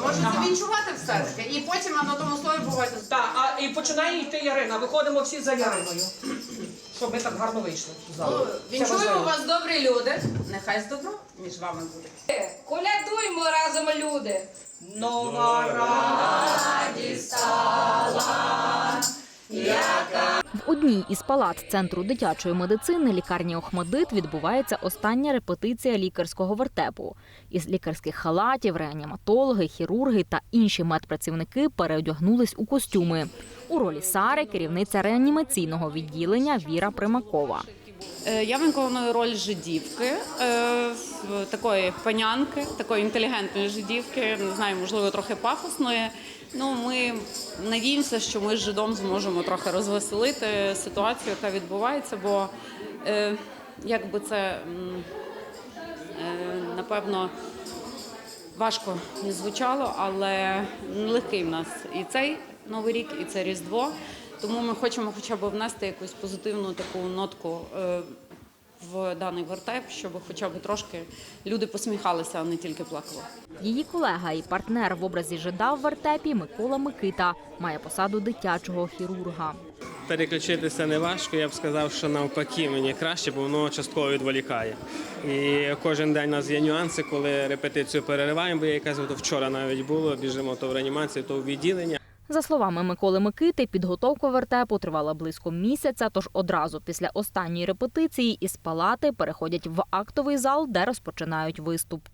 Можете відчувати все таки. І потім на тому слові бувайте. Так, а і починає йти Ярина. Виходимо всі за Яриною. Щоб ми так гарно вийшли. з залу. Ну, Вінчуємо важливо. вас добрі люди. Нехай з добро між вами буде. Колядуймо разом, люди. Нова радість. Одній із палат центру дитячої медицини лікарні Охмадит відбувається остання репетиція лікарського вертепу. Із лікарських халатів реаніматологи, хірурги та інші медпрацівники переодягнулись у костюми. У ролі Сари керівниця реанімаційного відділення Віра Примакова. Е, Я виконую роль жидівки, е, такої панянки, такої інтелігентної жидівки, не знаю, можливо, трохи пафосної. Ну, ми надіємося, що ми з жидом зможемо трохи розвеселити ситуацію, яка відбувається, бо е, як би це напевно важко не звучало, але нелегкий в нас і цей новий рік, і це Різдво. Тому ми хочемо хоча б внести якусь позитивну таку нотку е, в даний вертеп, щоб хоча б трошки люди посміхалися, а не тільки плакали. Її колега і партнер в образі жида в вертепі Микола Микита має посаду дитячого хірурга. Переключитися не важко, я б сказав, що навпаки мені краще, бо воно частково відволікає. І кожен день у нас є нюанси, коли репетицію перериваємо, бо я якась от вчора навіть було, біжимо то в реанімацію, то в відділення. За словами Миколи Микити, підготовка вертепу тривала близько місяця, тож одразу після останньої репетиції із палати переходять в актовий зал, де розпочинають виступ.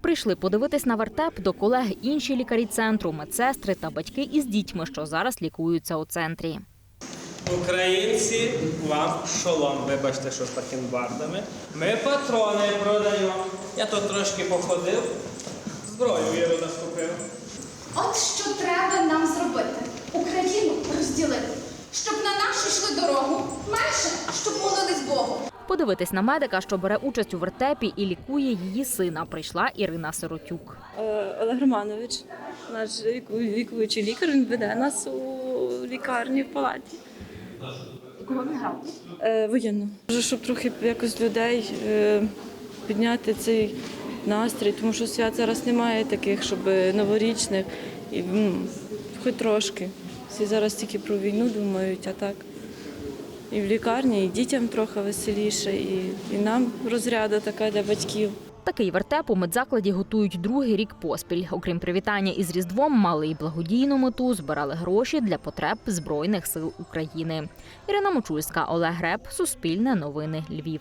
Прийшли подивитись на вертеп до колег інші лікарі центру, медсестри та батьки із дітьми, що зараз лікуються у центрі. Українці, вам шолом, вибачте, що з бакенбардами. Ми патрони продаємо. Я тут трошки походив, зброю віру наступив. От що треба нам зробити: Україну розділити, щоб на нашу йшли дорогу, менше, щоб молились Богу. Подивитись на медика, що бере участь у вертепі і лікує її сина, прийшла Ірина Сиротюк. Е, Олег Романович, наш ліку- лікуючий лікар, він веде нас у лікарні в палаті. Кого він грав? Е, Воєнну. Може, щоб трохи якось людей е, підняти цей настрій, тому що свят зараз немає таких, щоб новорічних, і, м, хоч трошки. Всі зараз тільки про війну думають, а так. І в лікарні, і дітям трохи веселіше, і, і нам розряда така для батьків. Такий вертеп у медзакладі готують другий рік поспіль. Окрім привітання із Різдвом, мали й благодійну мету, збирали гроші для потреб Збройних сил України. Ірина Мочульська, Олег Греб, Суспільне новини, Львів.